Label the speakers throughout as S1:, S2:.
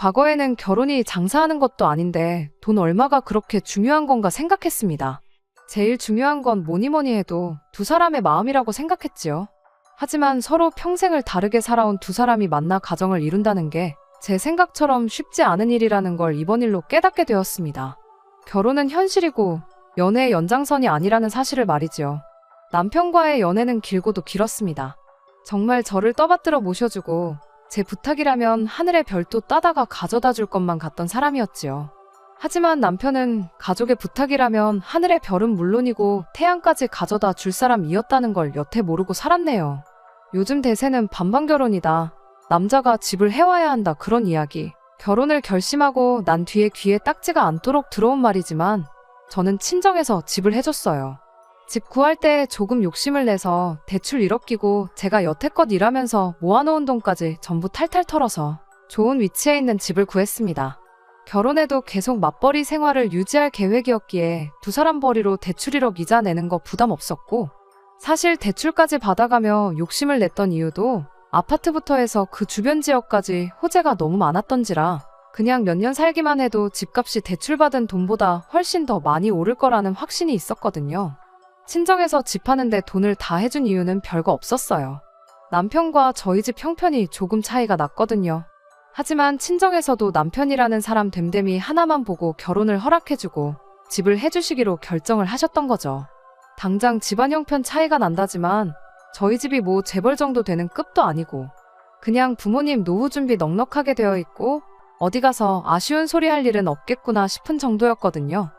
S1: 과거에는 결혼이 장사하는 것도 아닌데 돈 얼마가 그렇게 중요한 건가 생각했습니다. 제일 중요한 건 뭐니 뭐니 해도 두 사람의 마음이라고 생각했지요. 하지만 서로 평생을 다르게 살아온 두 사람이 만나 가정을 이룬다는 게 제 생각처럼 쉽지 않은 일이라는 걸 이번 일로 깨닫게 되었습니다. 결혼은 현실이고 연애의 연장선이 아니라는 사실을 말이지요. 남편과의 연애는 길고도 길었습니다. 정말 저를 떠받들어 모셔주고 제 부탁이라면 하늘의 별도 따다가 가져다 줄 것만 같던 사람이었지요. 하지만 남편은 가족의 부탁이라면 하늘의 별은 물론이고 태양까지 가져다 줄 사람이었다는 걸 여태 모르고 살았네요. 요즘 대세는 반반 결혼이다. 남자가 집을 해와야 한다 그런 이야기. 결혼을 결심하고 난 뒤에 귀에 딱지가 않도록 들어온 말이지만 저는 친정에서 집을 해줬어요. 집 구할 때 조금 욕심을 내서 대출 1억 끼고 제가 여태껏 일하면서 모아놓은 돈까지 전부 탈탈 털어서 좋은 위치에 있는 집을 구했습니다. 결혼해도 계속 맞벌이 생활을 유지할 계획이었기에 두 사람 벌이로 대출 1억 이자 내는 거 부담 없었고 사실 대출까지 받아가며 욕심을 냈던 이유도 아파트부터 해서 그 주변 지역까지 호재가 너무 많았던지라 그냥 몇 년 살기만 해도 집값이 대출받은 돈보다 훨씬 더 많이 오를 거라는 확신이 있었거든요. 친정에서 집 하는데 돈을 다 해준 이유는 별거 없었어요. 남편과 저희 집 형편이 조금 차이가 났거든요. 하지만 친정에서도 남편이라는 사람 됨됨이 하나만 보고 결혼을 허락해주고 집을 해주시기로 결정을 하셨던 거죠. 당장 집안 형편 차이가 난다지만 저희 집이 뭐 재벌 정도 되는 급도 아니고 그냥 부모님 노후 준비 넉넉하게 되어 있고 어디 가서 아쉬운 소리 할 일은 없겠구나 싶은 정도였거든요.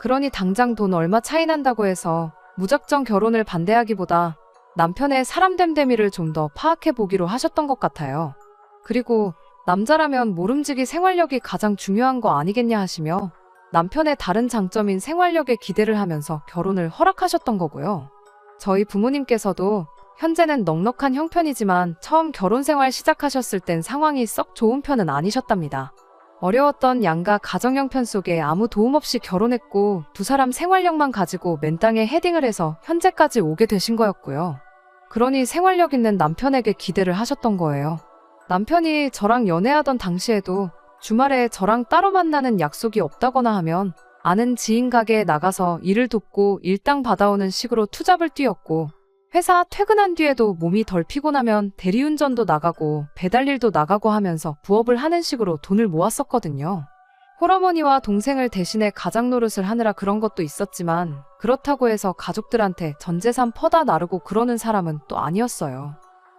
S1: 그러니 당장 돈 얼마 차이 난다고 해서 무작정 결혼을 반대하기보다 남편의 사람 됨됨이를 좀 더 파악해 보기로 하셨던 것 같아요. 그리고 남자라면 모름지기 생활력이 가장 중요한 거 아니겠냐 하시며 남편의 다른 장점인 생활력에 기대를 하면서 결혼을 허락하셨던 거고요. 저희 부모님께서도 현재는 넉넉한 형편이지만 처음 결혼 생활 시작하셨을 땐 상황이 썩 좋은 편은 아니셨답니다. 어려웠던 양가 가정 형편 속에 아무 도움 없이 결혼했고 두 사람 생활력만 가지고 맨 땅에 헤딩을 해서 현재까지 오게 되신 거였고요. 그러니 생활력 있는 남편에게 기대를 하셨던 거예요. 남편이 저랑 연애하던 당시에도 주말에 저랑 따로 만나는 약속이 없다거나 하면 아는 지인 가게에 나가서 일을 돕고 일당 받아오는 식으로 투잡을 뛰었고 회사 퇴근한 뒤에도 몸이 덜 피곤하면 대리운전도 나가고 배달일도 나가고 하면서 부업을 하는 식으로 돈을 모았었거든요. 홀어머니와 동생을 대신해 가장 노릇을 하느라 그런 것도 있었지만 그렇다고 해서 가족들한테 전 재산 퍼다 나르고 그러는 사람은 또 아니었어요.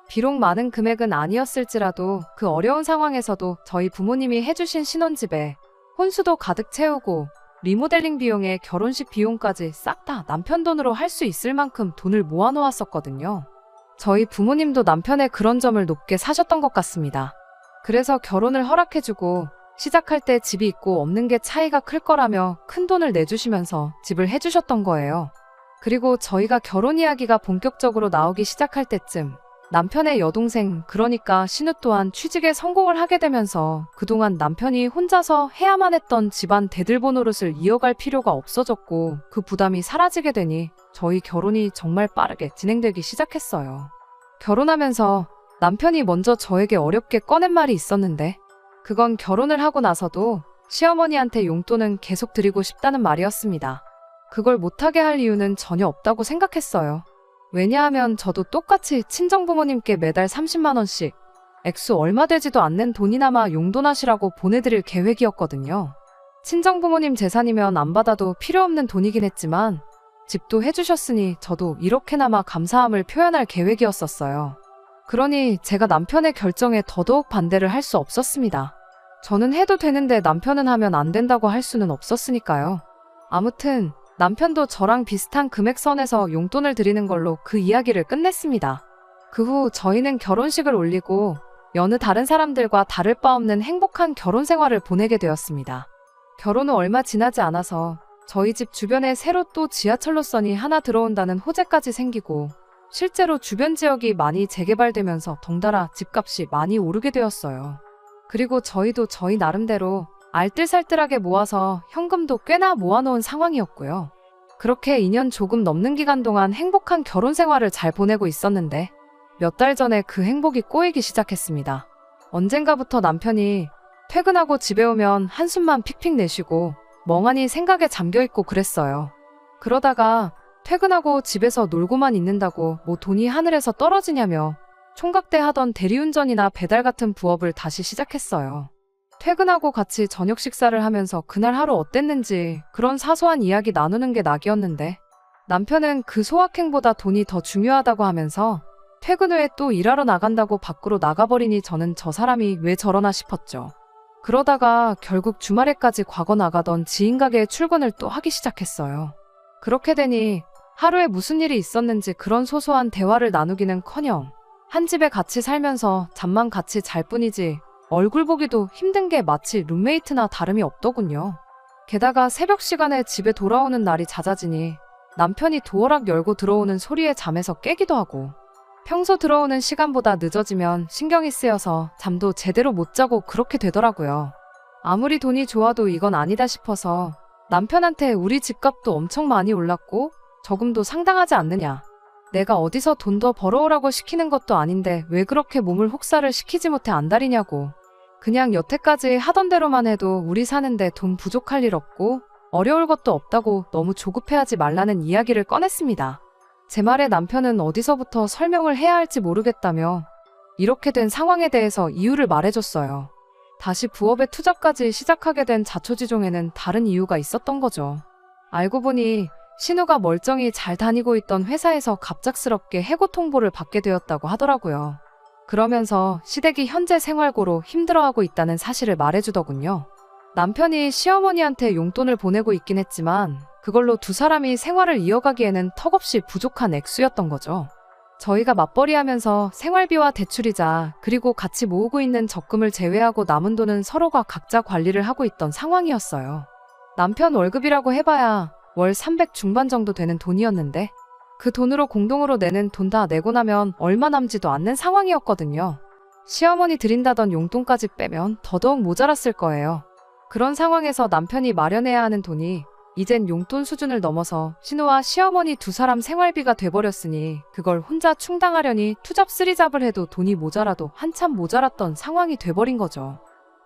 S1: 비록 많은 금액은 아니었을지라도 그 어려운 상황에서도 저희 부모님이 해주신 신혼집에 혼수도 가득 채우고 리모델링 비용에 결혼식 비용까지 싹 다 남편 돈으로 할 수 있을 만큼 돈을 모아놓았었거든요. 저희 부모님도 남편의 그런 점을 높게 사셨던 것 같습니다. 그래서 결혼을 허락해주고 시작할 때 집이 있고 없는 게 차이가 클 거라며 큰 돈을 내주시면서 집을 해주셨던 거예요. 그리고 저희가 결혼 이야기가 본격적으로 나오기 시작할 때쯤 남편의 여동생, 그러니까 신우 또한 취직에 성공을 하게 되면서 그동안 남편이 혼자서 해야만 했던 집안 대들보 노릇을 이어갈 필요가 없어졌고 그 부담이 사라지게 되니 저희 결혼이 정말 빠르게 진행되기 시작했어요. 결혼하면서 남편이 먼저 저에게 어렵게 꺼낸 말이 있었는데 그건 결혼을 하고 나서도 시어머니한테 용돈은 계속 드리고 싶다는 말이었습니다. 그걸 못하게 할 이유는 전혀 없다고 생각했어요. 왜냐하면 저도 똑같이 친정부모님께 매달 30만원씩 액수 얼마 되지도 않는 돈이나마 용돈하시라고 보내드릴 계획이었거든요. 친정부모님 재산이면 안 받아도 필요 없는 돈이긴 했지만 집도 해주셨으니 저도 이렇게나마 감사함을 표현할 계획이었었어요. 그러니 제가 남편의 결정에 더더욱 반대를 할 수 없었습니다. 저는 해도 되는데 남편은 하면 안 된다고 할 수는 없었으니까요. 아무튼 남편도 저랑 비슷한 금액선에서 용돈을 드리는 걸로 그 이야기를 끝냈습니다. 그 후 저희는 결혼식을 올리고 여느 다른 사람들과 다를 바 없는 행복한 결혼 생활을 보내게 되었습니다. 결혼 후 얼마 지나지 않아서 저희 집 주변에 새로 또 지하철 노선이 하나 들어온다는 호재까지 생기고 실제로 주변 지역이 많이 재개발되면서 덩달아 집값이 많이 오르게 되었어요. 그리고 저희도 저희 나름대로 알뜰살뜰하게 모아서 현금도 꽤나 모아놓은 상황이었고요. 그렇게 2년 조금 넘는 기간 동안 행복한 결혼 생활을 잘 보내고 있었는데 몇 달 전에 그 행복이 꼬이기 시작했습니다. 언젠가부터 남편이 퇴근하고 집에 오면 한숨만 픽픽 내쉬고 멍하니 생각에 잠겨 있고 그랬어요. 그러다가 퇴근하고 집에서 놀고만 있는다고 뭐 돈이 하늘에서 떨어지냐며 총각 때 하던 대리운전이나 배달 같은 부업을 다시 시작했어요. 퇴근하고 같이 저녁 식사를 하면서 그날 하루 어땠는지 그런 사소한 이야기 나누는 게 낙이었는데 남편은 그 소확행보다 돈이 더 중요하다고 하면서 퇴근 후에 또 일하러 나간다고 밖으로 나가버리니 저는 저 사람이 왜 저러나 싶었죠. 그러다가 결국 주말에까지 과거 나가던 지인 가게에 출근을 또 하기 시작했어요. 그렇게 되니 하루에 무슨 일이 있었는지 그런 소소한 대화를 나누기는 커녕 한 집에 같이 살면서 잠만 같이 잘 뿐이지 얼굴 보기도 힘든 게 마치 룸메이트나 다름이 없더군요. 게다가 새벽 시간에 집에 돌아오는 날이 잦아지니 남편이 도어락 열고 들어오는 소리에 잠에서 깨기도 하고 평소 들어오는 시간보다 늦어지면 신경이 쓰여서 잠도 제대로 못 자고 그렇게 되더라고요. 아무리 돈이 좋아도 이건 아니다 싶어서 남편한테 우리 집값도 엄청 많이 올랐고 저금도 상당하지 않느냐. 내가 어디서 돈 더 벌어오라고 시키는 것도 아닌데 왜 그렇게 몸을 혹사를 시키지 못해 안달이냐고. 그냥 여태까지 하던 대로만 해도 우리 사는데 돈 부족할 일 없고 어려울 것도 없다고 너무 조급해하지 말라는 이야기를 꺼냈습니다. 제 말에 남편은 어디서부터 설명을 해야 할지 모르겠다며 이렇게 된 상황에 대해서 이유를 말해줬어요. 다시 부업에 투자까지 시작하게 된 자초지종에는 다른 이유가 있었던 거죠. 알고 보니 신우가 멀쩡히 잘 다니고 있던 회사에서 갑작스럽게 해고 통보를 받게 되었다고 하더라고요. 그러면서 시댁이 현재 생활고로 힘들어하고 있다는 사실을 말해주더군요. 남편이 시어머니한테 용돈을 보내고 있긴 했지만 그걸로 두 사람이 생활을 이어가기에는 턱없이 부족한 액수였던 거죠. 저희가 맞벌이 하면서 생활비와 대출이자 그리고 같이 모으고 있는 적금을 제외하고 남은 돈은 서로가 각자 관리를 하고 있던 상황이었어요. 남편 월급이라고 해봐야 월 300 중반 정도 되는 돈이었는데 그 돈으로 공동으로 내는 돈 다 내고 나면 얼마 남지도 않는 상황이었거든요. 시어머니 드린다던 용돈까지 빼면 더더욱 모자랐을 거예요. 그런 상황에서 남편이 마련해야 하는 돈이 이젠 용돈 수준을 넘어서 신우와 시어머니 두 사람 생활비가 돼버렸으니 그걸 혼자 충당하려니 투잡 쓰리잡을 해도 돈이 모자라도 한참 모자랐던 상황이 돼버린 거죠.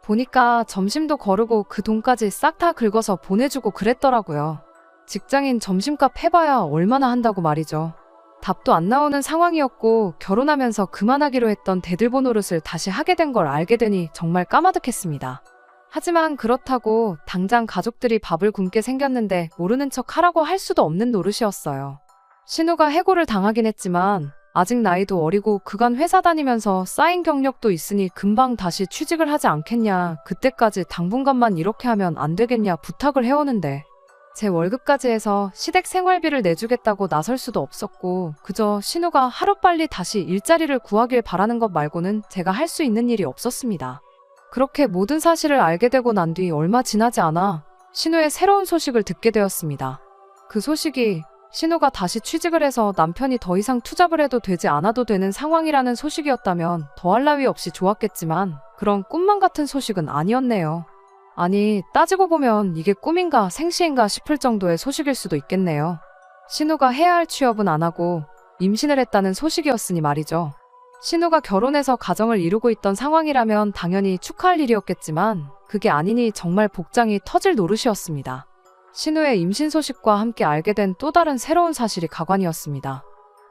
S1: 보니까 점심도 거르고 그 돈까지 싹 다 긁어서 보내주고 그랬더라고요. 직장인 점심값 해봐야 얼마나 한다고 말이죠. 답도 안 나오는 상황이었고 결혼하면서 그만하기로 했던 대들보 노릇을 다시 하게 된 걸 알게 되니 정말 까마득했습니다. 하지만 그렇다고 당장 가족들이 밥을 굶게 생겼는데 모르는 척 하라고 할 수도 없는 노릇이었어요. 신우가 해고를 당하긴 했지만 아직 나이도 어리고 그간 회사 다니면서 쌓인 경력도 있으니 금방 다시 취직을 하지 않겠냐. 그때까지 당분간만 이렇게 하면 안 되겠냐 부탁을 해오는데 제 월급까지 해서 시댁 생활비를 내주겠다고 나설 수도 없었고 그저 신우가 하루빨리 다시 일자리를 구하길 바라는 것 말고는 제가 할 수 있는 일이 없었습니다. 그렇게 모든 사실을 알게 되고 난 뒤 얼마 지나지 않아 신우의 새로운 소식을 듣게 되었습니다. 그 소식이 신우가 다시 취직을 해서 남편이 더 이상 투잡을 해도 되지 않아도 되는 상황이라는 소식이었다면 더할 나위 없이 좋았겠지만 그런 꿈만 같은 소식은 아니었네요. 아니, 따지고 보면 이게 꿈인가 생시인가 싶을 정도의 소식일 수도 있겠네요. 신우가 해야 할 취업은 안 하고 임신을 했다는 소식이었으니 말이죠. 신우가 결혼해서 가정을 이루고 있던 상황이라면 당연히 축하할 일이었겠지만 그게 아니니 정말 복장이 터질 노릇이었습니다. 신우의 임신 소식과 함께 알게 된 또 다른 새로운 사실이 가관이었습니다.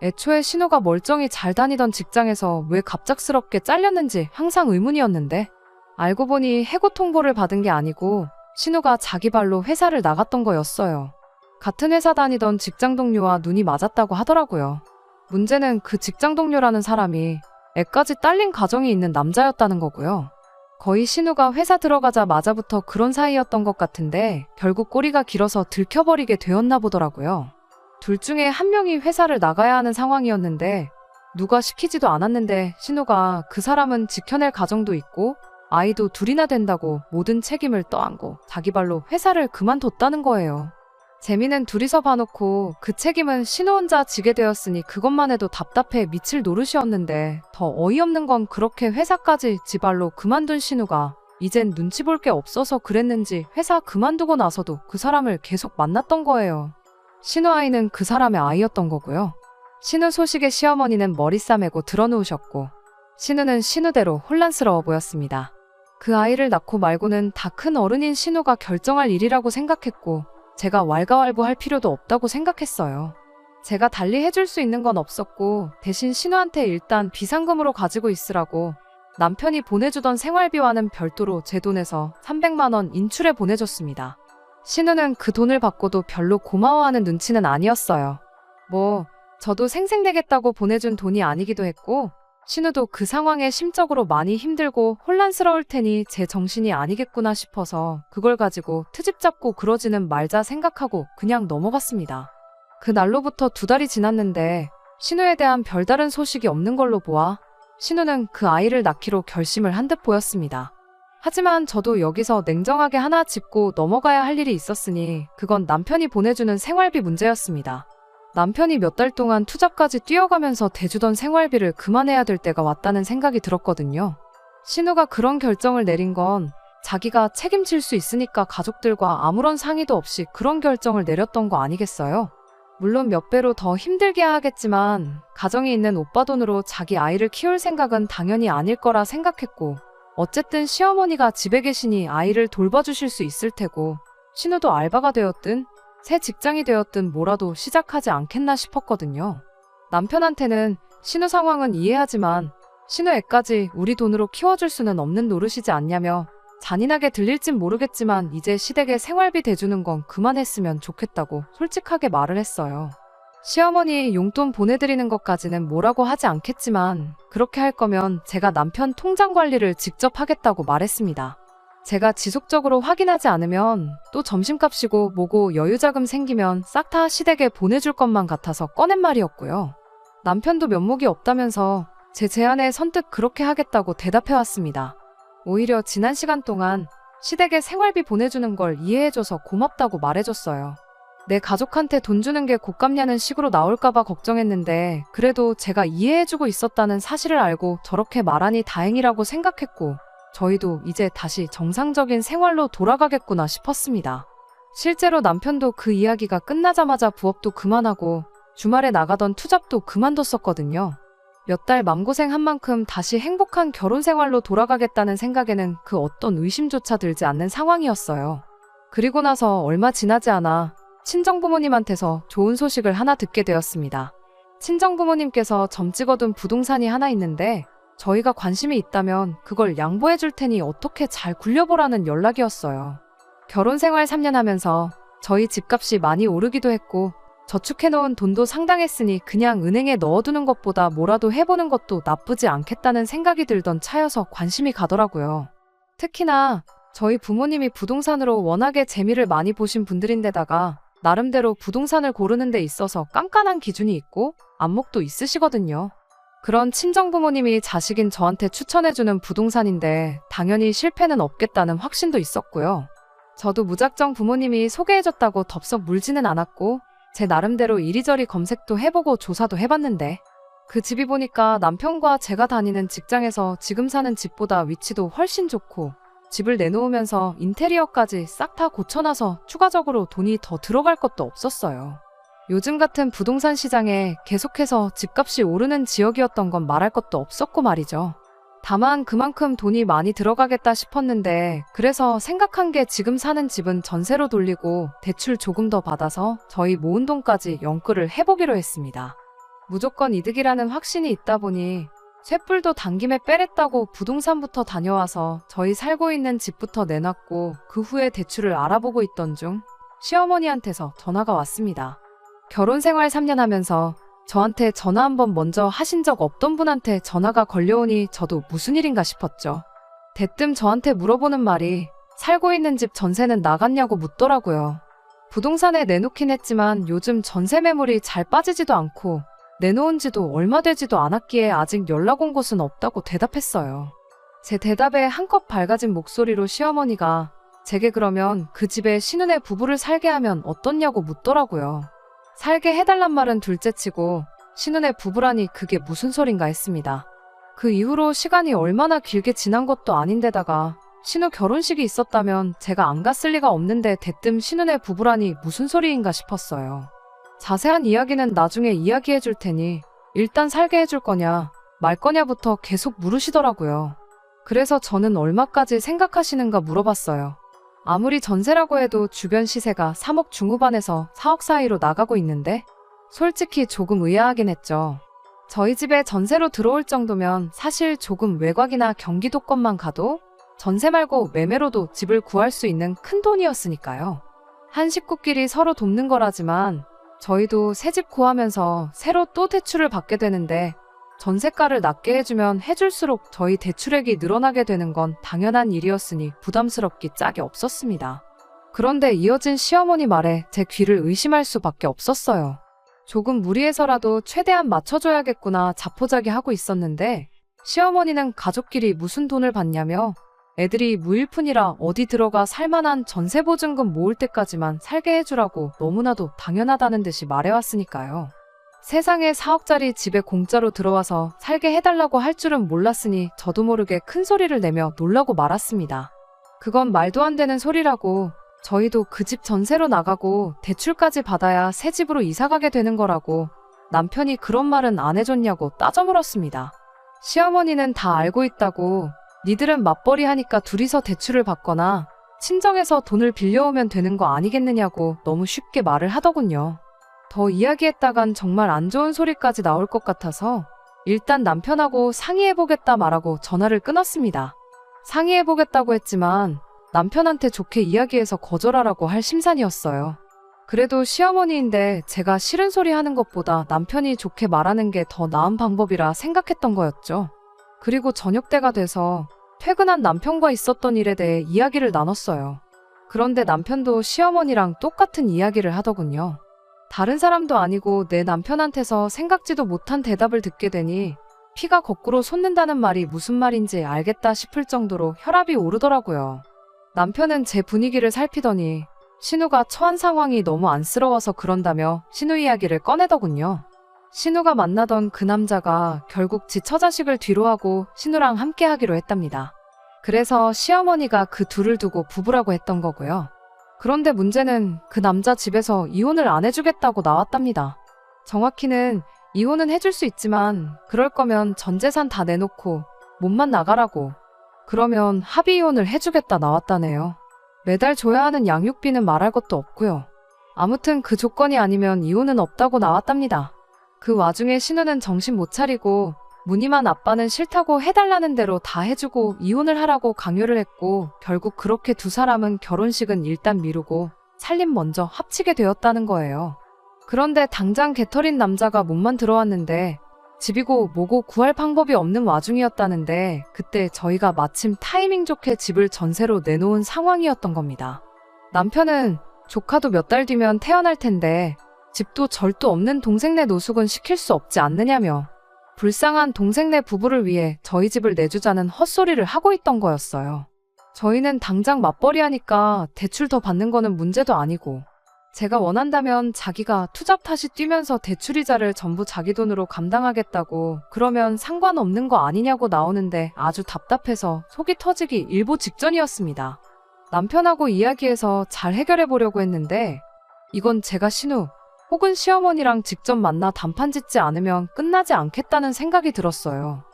S1: 애초에 신우가 멀쩡히 잘 다니던 직장에서 왜 갑작스럽게 잘렸는지 항상 의문이었는데 알고 보니 해고 통보를 받은 게 아니고 신우가 자기 발로 회사를 나갔던 거였어요. 같은 회사 다니던 직장 동료와 눈이 맞았다고 하더라고요. 문제는 그 직장 동료라는 사람이 애까지 딸린 가정이 있는 남자였다는 거고요. 거의 신우가 회사 들어가자마자부터 그런 사이였던 것 같은데 결국 꼬리가 길어서 들켜버리게 되었나 보더라고요. 둘 중에 한 명이 회사를 나가야 하는 상황이었는데 누가 시키지도 않았는데 신우가 그 사람은 지켜낼 가정도 있고 아이도 둘이나 된다고 모든 책임을 떠안고 자기 발로 회사를 그만뒀다는 거예요. 재미는 둘이서 봐놓고 그 책임은 신우 혼자 지게 되었으니 그것만 해도 답답해 미칠 노릇이었는데 더 어이없는 건 그렇게 회사까지 지발로 그만둔 신우가 이젠 눈치 볼 게 없어서 그랬는지 회사 그만두고 나서도 그 사람을 계속 만났던 거예요. 신우 아이는 그 사람의 아이였던 거고요. 신우 소식에 시어머니는 머리 싸매고 드러누우셨고 신우는 신우대로 혼란스러워 보였습니다. 그 아이를 낳고 말고는 다 큰 어른인 신우가 결정할 일이라고 생각했고, 제가 왈가왈부할 필요도 없다고 생각했어요. 제가 달리 해줄 수 있는 건 없었고, 대신 신우한테 일단 비상금으로 가지고 있으라고 남편이 보내주던 생활비와는 별도로 제 돈에서 300만 원 인출해 보내줬습니다. 신우는 그 돈을 받고도 별로 고마워하는 눈치는 아니었어요. 뭐, 저도 생생되겠다고 보내준 돈이 아니기도 했고, 신우도 그 상황에 심적으로 많이 힘들고 혼란스러울 테니 제 정신이 아니겠구나 싶어서 그걸 가지고 트집 잡고 그러지는 말자 생각하고 그냥 넘어갔습니다. 그 날로부터 두 달이 지났는데 신우에 대한 별다른 소식이 없는 걸로 보아 신우는 그 아이를 낳기로 결심을 한 듯 보였습니다. 하지만 저도 여기서 냉정하게 하나 짚고 넘어가야 할 일이 있었으니 그건 남편이 보내주는 생활비 문제였습니다. 남편이 몇 달 동안 투잡까지 뛰어가면서 대주던 생활비를 그만해야 될 때가 왔다는 생각이 들었거든요. 신우가 그런 결정을 내린 건 자기가 책임질 수 있으니까 가족들과 아무런 상의도 없이 그런 결정을 내렸던 거 아니겠어요? 물론 몇 배로 더 힘들게 하겠지만 가정이 있는 오빠 돈으로 자기 아이를 키울 생각은 당연히 아닐 거라 생각했고 어쨌든 시어머니가 집에 계시니 아이를 돌봐주실 수 있을 테고 신우도 알바가 되었든 새 직장이 되었든 뭐라도 시작하지 않겠나 싶었거든요. 남편한테는 신우 상황은 이해하지만 신우 애까지 우리 돈으로 키워줄 수는 없는 노릇이지 않냐며 잔인하게 들릴진 모르겠지만 이제 시댁에 생활비 대주는 건 그만했으면 좋겠다고 솔직하게 말을 했어요. 시어머니 용돈 보내드리는 것까지는 뭐라고 하지 않겠지만 그렇게 할 거면 제가 남편 통장 관리를 직접 하겠다고 말했습니다. 제가 지속적으로 확인하지 않으면 또 점심값이고 뭐고 여유자금 생기면 싹 다 시댁에 보내줄 것만 같아서 꺼낸 말이었고요. 남편도 면목이 없다면서 제 제안에 선뜻 그렇게 하겠다고 대답해왔습니다. 오히려 지난 시간 동안 시댁에 생활비 보내주는 걸 이해해줘서 고맙다고 말해줬어요. 내 가족한테 돈 주는 게 곶감냐는 식으로 나올까봐 걱정했는데 그래도 제가 이해해주고 있었다는 사실을 알고 저렇게 말하니 다행이라고 생각했고 저희도 이제 다시 정상적인 생활로 돌아가겠구나 싶었습니다. 실제로 남편도 그 이야기가 끝나자마자 부업도 그만하고 주말에 나가던 투잡도 그만뒀었거든요. 몇 달 맘고생 한 만큼 다시 행복한 결혼 생활로 돌아가겠다는 생각에는 그 어떤 의심조차 들지 않는 상황이었어요. 그리고 나서 얼마 지나지 않아 친정부모님한테서 좋은 소식을 하나 듣게 되었습니다. 친정부모님께서 점 찍어둔 부동산이 하나 있는데 저희가 관심이 있다면 그걸 양보해 줄 테니 어떻게 잘 굴려보라는 연락이었어요. 결혼 생활 3년 하면서 저희 집값이 많이 오르기도 했고 저축해놓은 돈도 상당했으니 그냥 은행에 넣어두는 것보다 뭐라도 해보는 것도 나쁘지 않겠다는 생각이 들던 차여서 관심이 가더라고요. 특히나 저희 부모님이 부동산으로 워낙에 재미를 많이 보신 분들인데다가 나름대로 부동산을 고르는 데 있어서 깐깐한 기준이 있고 안목도 있으시거든요. 그런 친정부모님이 자식인 저한테 추천해주는 부동산인데 당연히 실패는 없겠다는 확신도 있었고요. 저도 무작정 부모님이 소개해줬다고 덥석 물지는 않았고 제 나름대로 이리저리 검색도 해보고 조사도 해봤는데 그 집이 보니까 남편과 제가 다니는 직장에서 지금 사는 집보다 위치도 훨씬 좋고 집을 내놓으면서 인테리어까지 싹 다 고쳐놔서 추가적으로 돈이 더 들어갈 것도 없었어요. 요즘 같은 부동산 시장에 계속해서 집값이 오르는 지역이었던 건 말할 것도 없었고 말이죠. 다만 그만큼 돈이 많이 들어가겠다 싶었는데 그래서 생각한 게 지금 사는 집은 전세로 돌리고 대출 조금 더 받아서 저희 모은 돈까지 연끌을 해보기로 했습니다. 무조건 이득이라는 확신이 있다 보니 쇳불도 당김에 빼랬다고 부동산부터 다녀와서 저희 살고 있는 집부터 내놨고 그 후에 대출을 알아보고 있던 중 시어머니한테서 전화가 왔습니다. 결혼 생활 3년 하면서 저한테 전화 한 번 먼저 하신 적 없던 분한테 전화가 걸려오니 저도 무슨 일인가 싶었죠. 대뜸 저한테 물어보는 말이 살고 있는 집 전세는 나갔냐고 묻더라고요. 부동산에 내놓긴 했지만 요즘 전세 매물이 잘 빠지지도 않고 내놓은 지도 얼마 되지도 않았기에 아직 연락 온 곳은 없다고 대답했어요. 제 대답에 한껏 밝아진 목소리로 시어머니가 제게 그러면 그 집에 신은의 부부를 살게 하면 어떻냐고 묻더라고요. 살게 해달란 말은 둘째치고 신은의 부부라니 그게 무슨 소린가 했습니다. 그 이후로 시간이 얼마나 길게 지난 것도 아닌데다가 신우 결혼식이 있었다면 제가 안 갔을 리가 없는데 대뜸 신은의 부부라니 무슨 소리인가 싶었어요. 자세한 이야기는 나중에 이야기해 줄 테니 일단 살게 해줄 거냐 말 거냐부터 계속 물으시더라고요. 그래서 저는 얼마까지 생각하시는가 물어봤어요. 아무리 전세라고 해도 주변 시세가 3억 중후반에서 4억 사이로 나가고 있는데 솔직히 조금 의아하긴 했죠. 저희 집에 전세로 들어올 정도면 사실 조금 외곽이나 경기도권만 가도 전세 말고 매매로도 집을 구할 수 있는 큰 돈이었으니까요. 한 식구끼리 서로 돕는 거라지만 저희도 새 집 구하면서 새로 또 대출을 받게 되는데 전세가를 낮게 해주면 해줄수록 저희 대출액이 늘어나게 되는 건 당연한 일이었으니 부담스럽기 짝이 없었습니다. 그런데 이어진 시어머니 말에 제 귀를 의심할 수밖에 없었어요. 조금 무리해서라도 최대한 맞춰줘야겠구나 자포자기 하고 있었는데 시어머니는 가족끼리 무슨 돈을 받냐며 애들이 무일푼이라 어디 들어가 살만한 전세보증금 모을 때까지만 살게 해주라고 너무나도 당연하다는 듯이 말해왔으니까요. 세상에 4억짜리 집에 공짜로 들어와서 살게 해달라고 할 줄은 몰랐으니 저도 모르게 큰 소리를 내며 놀라고 말았습니다. 그건 말도 안 되는 소리라고 저희도 그 집 전세로 나가고 대출까지 받아야 새 집으로 이사가게 되는 거라고 남편이 그런 말은 안 해줬냐고 따져 물었습니다. 시어머니는 다 알고 있다고 니들은 맞벌이 하니까 둘이서 대출을 받거나 친정에서 돈을 빌려오면 되는 거 아니겠느냐고 너무 쉽게 말을 하더군요. 더 이야기했다간 정말 안 좋은 소리까지 나올 것 같아서 일단 남편하고 상의해보겠다 말하고 전화를 끊었습니다. 상의해보겠다고 했지만 남편한테 좋게 이야기해서 거절하라고 할 심산이었어요. 그래도 시어머니인데 제가 싫은 소리 하는 것보다 남편이 좋게 말하는 게 더 나은 방법이라 생각했던 거였죠. 그리고 저녁 때가 돼서 퇴근한 남편과 있었던 일에 대해 이야기를 나눴어요. 그런데 남편도 시어머니랑 똑같은 이야기를 하더군요. 다른 사람도 아니고 내 남편한테서 생각지도 못한 대답을 듣게 되니 피가 거꾸로 솟는다는 말이 무슨 말인지 알겠다 싶을 정도로 혈압이 오르더라고요. 남편은 제 분위기를 살피더니 신우가 처한 상황이 너무 안쓰러워서 그런다며 신우 이야기를 꺼내더군요. 신우가 만나던 그 남자가 결국 지 처자식을 뒤로하고 신우랑 함께 하기로 했답니다. 그래서 시어머니가 그 둘을 두고 부부라고 했던 거고요. 그런데 문제는 그 남자 집에서 이혼을 안 해주겠다고 나왔답니다. 정확히는 이혼은 해줄 수 있지만 그럴 거면 전 재산 다 내놓고 몸만 나가라고. 그러면 합의 이혼을 해주겠다 나왔다네요. 매달 줘야 하는 양육비는 말할 것도 없고요. 아무튼 그 조건이 아니면 이혼은 없다고 나왔답니다. 그 와중에 신우는 정신 못 차리고 무늬만 아빠는 싫다고 해달라는 대로 다 해주고 이혼을 하라고 강요를 했고 결국 그렇게 두 사람은 결혼식은 일단 미루고 살림 먼저 합치게 되었다는 거예요. 그런데 당장 개털인 남자가 몸만 들어왔는데 집이고 뭐고 구할 방법이 없는 와중이었다는데 그때 저희가 마침 타이밍 좋게 집을 전세로 내놓은 상황이었던 겁니다. 남편은 조카도 몇 달 뒤면 태어날 텐데 집도 절도 없는 동생네 노숙은 시킬 수 없지 않느냐며 불쌍한 동생네 부부를 위해 저희 집을 내주자는 헛소리를 하고 있던 거였어요. 저희는 당장 맞벌이 하니까 대출 더 받는 거는 문제도 아니고 제가 원한다면 자기가 투잡 탓이 뛰면서 대출이자를 전부 자기 돈으로 감당하겠다고 그러면 상관없는 거 아니냐고 나오는데 아주 답답해서 속이 터지기 일보 직전이었습니다. 남편하고 이야기해서 잘 해결해 보려고 했는데 이건 제가 신우 혹은 시어머니랑 직접 만나 단판 짓지 않으면 끝나지 않겠다는 생각이 들었어요.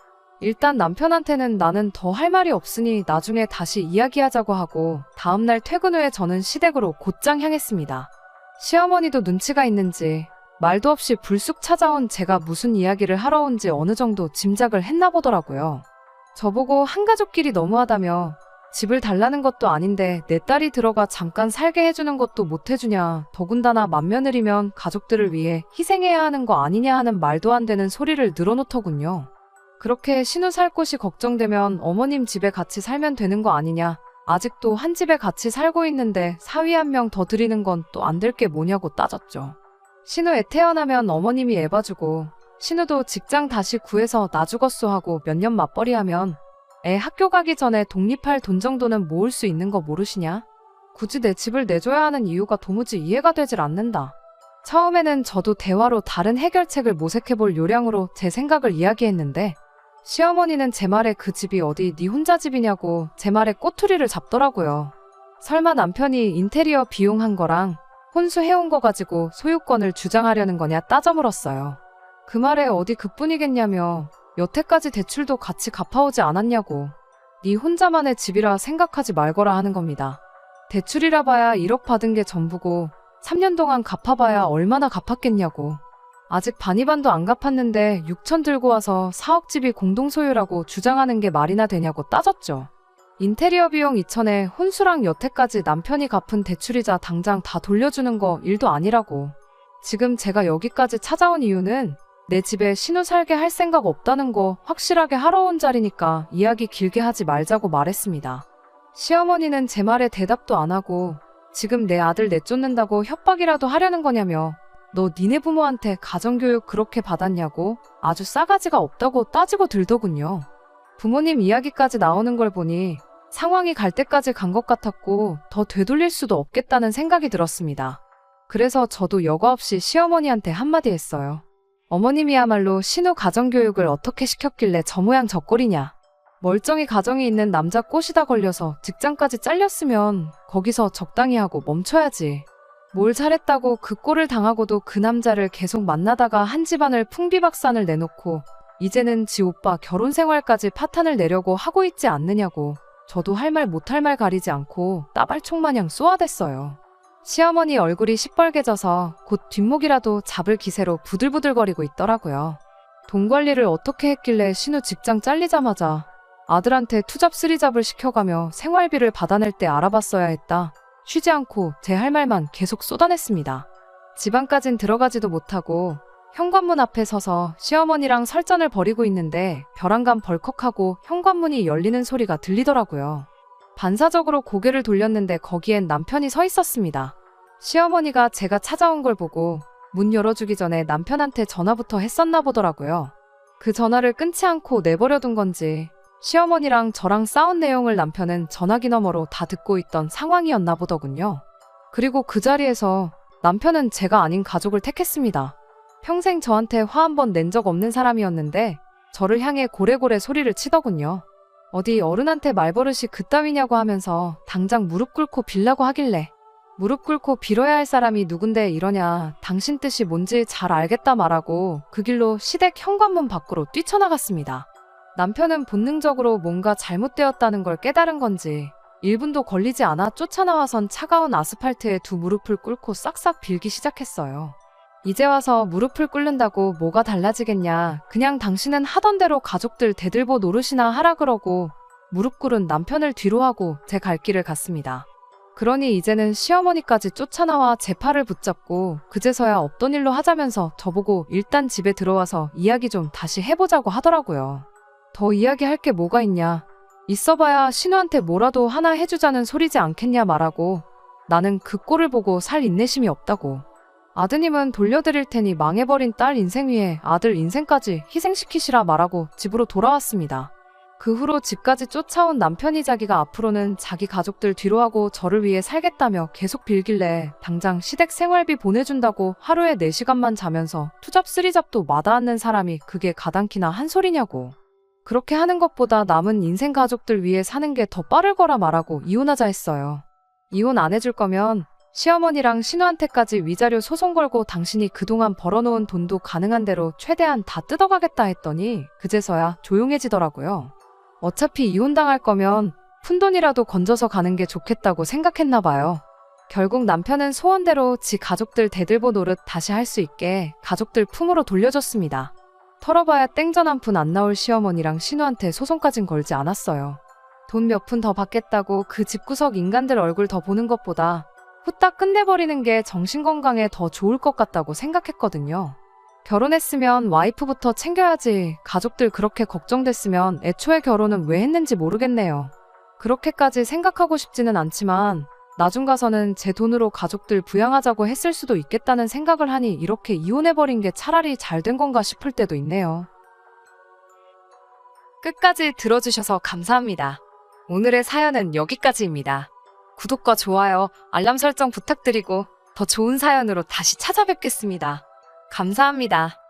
S1: 일단 남편한테는 나는 더 할 말이 없으니 나중에 다시 이야기하자고 하고 다음날 퇴근 후에 저는 시댁으로 곧장 향했습니다. 시어머니도 눈치가 있는지 말도 없이 불쑥 찾아온 제가 무슨 이야기를 하러 온지 어느 정도 짐작을 했나 보더라고요. 저보고 한 가족끼리 너무하다며 집을 달라는 것도 아닌데 내 딸이 들어가 잠깐 살게 해주는 것도 못 해주냐. 더군다나 맏며느리면 가족들을 위해 희생해야 하는 거 아니냐 하는 말도 안 되는 소리를 늘어놓더군요. 그렇게 신우 살 곳이 걱정되면 어머님 집에 같이 살면 되는 거 아니냐. 아직도 한 집에 같이 살고 있는데 사위 한 명 더 드리는 건 또 안 될 게 뭐냐고 따졌죠. 신우 애 태어나면 어머님이 애 봐주고 신우도 직장 다시 구해서 나 죽었소 하고 몇 년 맞벌이 하면 애 학교 가기 전에 독립할 돈 정도는 모을 수 있는 거 모르시냐? 굳이 내 집을 내줘야 하는 이유가 도무지 이해가 되질 않는다. 처음에는 저도 대화로 다른 해결책을 모색해볼 요량으로 제 생각을 이야기했는데 시어머니는 제 말에 그 집이 어디 네 혼자 집이냐고 제 말에 꼬투리를 잡더라고요. 설마 남편이 인테리어 비용 한 거랑 혼수 해온 거 가지고 소유권을 주장하려는 거냐 따져 물었어요. 그 말에 어디 그뿐이겠냐며 여태까지 대출도 같이 갚아오지 않았냐고. 네 혼자만의 집이라 생각하지 말거라 하는 겁니다. 대출이라 봐야 1억 받은 게 전부고 3년 동안 갚아봐야 얼마나 갚았겠냐고. 아직 반이반도 안 갚았는데 6천 들고 와서 4억 집이 공동 소유라고 주장하는 게 말이나 되냐고 따졌죠. 인테리어 비용 2천에 혼수랑 여태까지 남편이 갚은 대출이자 당장 다 돌려주는 거 일도 아니라고. 지금 제가 여기까지 찾아온 이유는 내 집에 신우 살게 할 생각 없다는 거 확실하게 하러 온 자리니까 이야기 길게 하지 말자고 말했습니다. 시어머니는 제 말에 대답도 안 하고 지금 내 아들 내쫓는다고 협박이라도 하려는 거냐며 너 니네 부모한테 가정교육 그렇게 받았냐고 아주 싸가지가 없다고 따지고 들더군요. 부모님 이야기까지 나오는 걸 보니 상황이 갈 때까지 간 것 같았고 더 되돌릴 수도 없겠다는 생각이 들었습니다. 그래서 저도 여과 없이 시어머니한테 한마디 했어요. 어머님이야말로 신우 가정교육을 어떻게 시켰길래 저 모양 저 꼴이냐. 멀쩡히 가정이 있는 남자 꼬시다 걸려서 직장까지 잘렸으면 거기서 적당히 하고 멈춰야지. 뭘 잘했다고 그 꼴을 당하고도 그 남자를 계속 만나다가 한 집안을 풍비박산을 내놓고 이제는 지 오빠 결혼 생활까지 파탄을 내려고 하고 있지 않느냐고 저도 할 말 못할 말 가리지 않고 따발총 마냥 쏘아댔어요. 시어머니 얼굴이 시뻘개져서 곧 뒷목이라도 잡을 기세로 부들부들거리고 있더라고요. 돈 관리를 어떻게 했길래 신우 직장 잘리자마자 아들한테 투잡 쓰리잡을 시켜가며 생활비를 받아낼 때 알아봤어야 했다. 쉬지 않고 제 할 말만 계속 쏟아냈습니다. 집안까진 들어가지도 못하고 현관문 앞에 서서 시어머니랑 설전을 벌이고 있는데 벼랑간 벌컥하고 현관문이 열리는 소리가 들리더라고요. 반사적으로 고개를 돌렸는데 거기엔 남편이 서 있었습니다. 시어머니가 제가 찾아온 걸 보고 문 열어주기 전에 남편한테 전화부터 했었나 보더라고요. 그 전화를 끊지 않고 내버려둔 건지 시어머니랑 저랑 싸운 내용을 남편은 전화기 너머로 다 듣고 있던 상황이었나 보더군요. 그리고 그 자리에서 남편은 제가 아닌 가족을 택했습니다. 평생 저한테 화 한 번 낸 적 없는 사람이었는데 저를 향해 고래고래 소리를 치더군요. 어디 어른한테 말버릇이 그따위냐고 하면서 당장 무릎 꿇고 빌라고 하길래 무릎 꿇고 빌어야 할 사람이 누군데 이러냐 당신 뜻이 뭔지 잘 알겠다 말하고 그 길로 시댁 현관문 밖으로 뛰쳐나갔습니다. 남편은 본능적으로 뭔가 잘못되었다는 걸 깨달은 건지 1분도 걸리지 않아 쫓아나와선 차가운 아스팔트에 두 무릎을 꿇고 싹싹 빌기 시작했어요. 이제 와서 무릎을 꿇는다고 뭐가 달라지겠냐. 그냥 당신은 하던 대로 가족들 대들보 노릇이나 하라 그러고 무릎 꿇은 남편을 뒤로 하고 제 갈 길을 갔습니다. 그러니 이제는 시어머니까지 쫓아나와 제 팔을 붙잡고 그제서야 없던 일로 하자면서 저보고 일단 집에 들어와서 이야기 좀 다시 해보자고 하더라고요. 더 이야기할 게 뭐가 있냐. 있어봐야 신우한테 뭐라도 하나 해주자는 소리지 않겠냐 말하고 나는 그 꼴을 보고 살 인내심이 없다고. 아드님은 돌려드릴 테니 망해버린 딸 인생 위에 아들 인생까지 희생시키시라 말하고 집으로 돌아왔습니다. 그 후로 집까지 쫓아온 남편이 자기가 앞으로는 자기 가족들 뒤로하고 저를 위해 살겠다며 계속 빌길래 당장 시댁 생활비 보내준다고 하루에 4시간만 자면서 투잡 쓰리잡도 마다않는 사람이 그게 가당키나 한 소리냐고. 그렇게 하는 것보다 남은 인생 가족들 위해 사는 게 더 빠를 거라 말하고 이혼하자 했어요. 이혼 안 해줄 거면 시어머니랑 신우한테까지 위자료 소송 걸고 당신이 그동안 벌어놓은 돈도 가능한 대로 최대한 다 뜯어가겠다 했더니 그제서야 조용해지더라고요. 어차피 이혼당할 거면 푼돈이라도 건져서 가는 게 좋겠다고 생각했나 봐요. 결국 남편은 소원대로 지 가족들 대들보 노릇 다시 할 수 있게 가족들 품으로 돌려줬습니다. 털어봐야 땡전 한 푼 안 나올 시어머니랑 신우한테 소송까진 걸지 않았어요. 돈 몇 푼 더 받겠다고 그 집구석 인간들 얼굴 더 보는 것보다 후딱 끝내버리는 게 정신건강에 더 좋을 것 같다고 생각했거든요. 결혼했으면 와이프부터 챙겨야지 가족들 그렇게 걱정됐으면 애초에 결혼은 왜 했는지 모르겠네요. 그렇게까지 생각하고 싶지는 않지만 나중 가서는 제 돈으로 가족들 부양하자고 했을 수도 있겠다는 생각을 하니 이렇게 이혼해버린 게 차라리 잘 된 건가 싶을 때도 있네요. 끝까지 들어주셔서 감사합니다. 오늘의 사연은 여기까지입니다. 구독과 좋아요, 알람 설정 부탁드리고 더 좋은 사연으로 다시 찾아뵙겠습니다. 감사합니다.